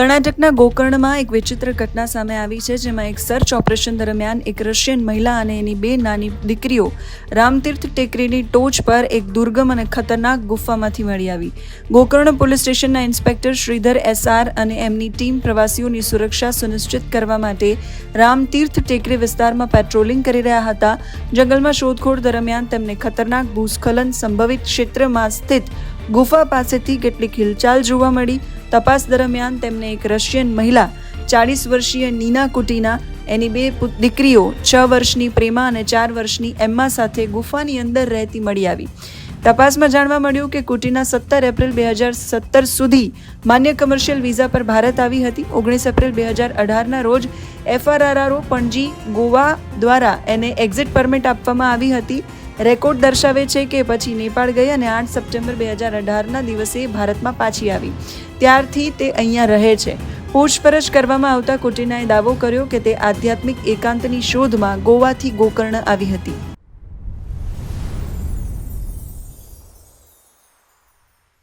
કર્ણાટકના ગોકર્ણમાં એક વિચિત્ર ઘટના સામે આવી છે, જેમાં એક સર્ચ ઓપરેશન દરમિયાન એક રશિયન મહિલા અને એની બે નાની દીકરીઓ રામતીર્થ ટેકરીની ટોચ પર એક દુર્ગમ અને ખતરનાક ગુફામાંથી મળી આવી. ગોકર્ણ પોલીસ સ્ટેશનના ઇન્સ્પેક્ટર શ્રીધર એસઆર અને એમની ટીમ પ્રવાસીઓની સુરક્ષા સુનિશ્ચિત કરવા માટે રામતીર્થ ટેકરી વિસ્તારમાં પેટ્રોલિંગ કરી રહ્યા હતા. જંગલમાં શોધખોળ દરમિયાન તેમને ખતરનાક ભૂસ્ખલન સંભવિત ક્ષેત્રમાં સ્થિત ગુફા પાસેથી કેટલીક હિલચાલ જોવા મળી. તપાસ દરમિયાન તેમને એક રશિયન મહિલા, ચાળીસ વર્ષીય નીના કુટીના, એની બે દીકરીઓ, છ વર્ષની પ્રેમા અને ચાર વર્ષની એમ્મા સાથે ગુફાની અંદર રહેતી મળી આવી. તપાસમાં જાણવા મળ્યું કે કુટીના સત્તર એપ્રિલ બે હજાર સત્તર સુધી માન્ય કમર્શિયલ વિઝા પર ભારત આવી હતી. ઓગણીસ એપ્રિલ બે હજાર અઢારના રોજ એફઆરઆરઆરઓ પણજી ગોવા દ્વારા એને એક્ઝિટ પરમિટ આપવામાં આવી હતી. રેકોર્ડ દર્શાવે છે કે પછી નેપાળ ગઈ અને આઠ સપ્ટેમ્બર બે હજાર અઢારના દિવસે ભારતમાં પાછી આવી. ત્યારથી તે અહીંયા રહે છે. પૂછપરછ કરવામાં આવતા કુટિનાએ દાવો કર્યો કે તે આધ્યાત્મિક એકાંતની શોધમાં ગોવાથી ગોકર્ણ આવી હતી.